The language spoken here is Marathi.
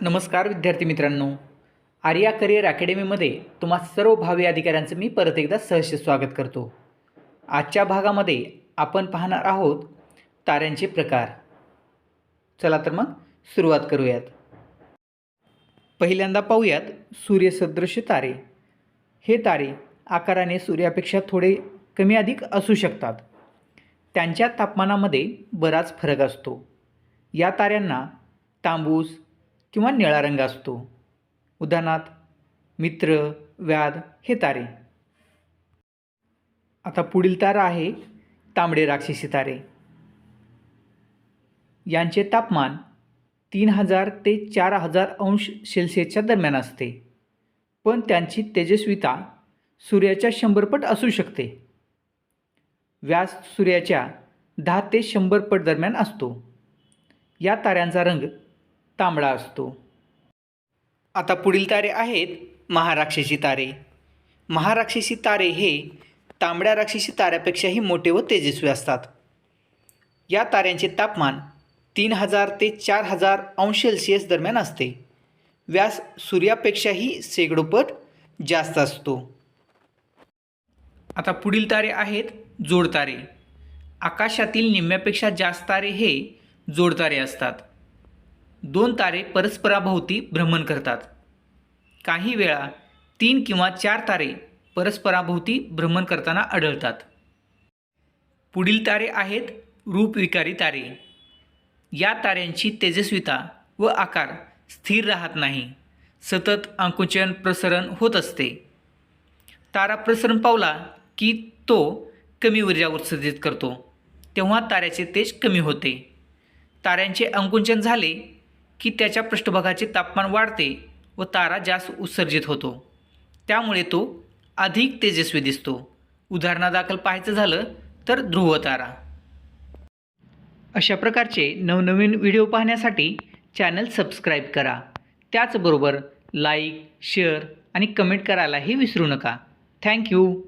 नमस्कार विद्यार्थी मित्रांनो. आर्या करिअर अकॅडमीमध्ये तुम्हा सर्व भावी अधिकाऱ्यांचं मी परत एकदा सहर्ष स्वागत करतो. आजच्या भागामध्ये आपण पाहणार आहोत ताऱ्यांचे प्रकार. चला तर मग सुरुवात करूयात. पहिल्यांदा पाहूयात सूर्यसदृश तारे. हे तारे आकाराने सूर्यापेक्षा थोडे कमी अधिक असू शकतात. त्यांच्या तापमानामध्ये बराच फरक असतो. या ताऱ्यांना तांबूस किंवा निळा रंग असतो. उदाहरणार्थ मित्र व्याध हे तारे. आता पुढील तारा आहे तांबडे राक्षसी तारे. यांचे तापमान तीन हजार ते चार हजार अंश सेल्सिअसच्या दरम्यान असते. पण त्यांची तेजस्विता सूर्याच्या शंभरपट असू शकते. व्यास सूर्याच्या दहा ते शंभर पट दरम्यान असतो. या ताऱ्यांचा रंग तांबडा असतो. आता पुढील तारे आहेत महाराक्षसी तारे. महाराक्षसी तारे हे तांबड्या राक्षसी ताऱ्यापेक्षाही मोठे व तेजस्वी असतात. या ताऱ्यांचे तापमान तीन हजार ते चार हजार अंश सेल्सिअस दरम्यान असते. व्यास सूर्यापेक्षाही शेकडोपट जास्त असतो. आता पुढील तारे आहेत जोडतारे. आकाशातील निम्म्यापेक्षा जास्त तारे हे जोडतारे असतात. दोन तारे परस्पराभोवती भ्रमण करतात. काही वेळा तीन किंवा चार तारे परस्पराभोवती भ्रमण करताना आढळतात. पुढील तारे आहेत रूपविकारी तारे. या ताऱ्यांची तेजस्विता व आकार स्थिर राहत नाही. सतत आकुंचन प्रसरण होत असते. तारा प्रसरण पावला की तो कमी ऊर्जा उत्सर्जित करतो. तेव्हा ताऱ्याचे तेज कमी होते. ताऱ्यांचे अंकुंचन झाले की त्याच्या पृष्ठभागाचे तापमान वाढते व तारा जास्त उत्सर्जित होतो. त्यामुळे तो अधिक तेजस्वी दिसतो. उदाहरणादाखल पाहायचं झालं तर ध्रुव तारा. अशा प्रकारचे नवनवीन व्हिडिओ पाहण्यासाठी चॅनल सबस्क्राईब करा. त्याचबरोबर लाईक शेअर आणि कमेंट करायलाही विसरू नका. थँक्यू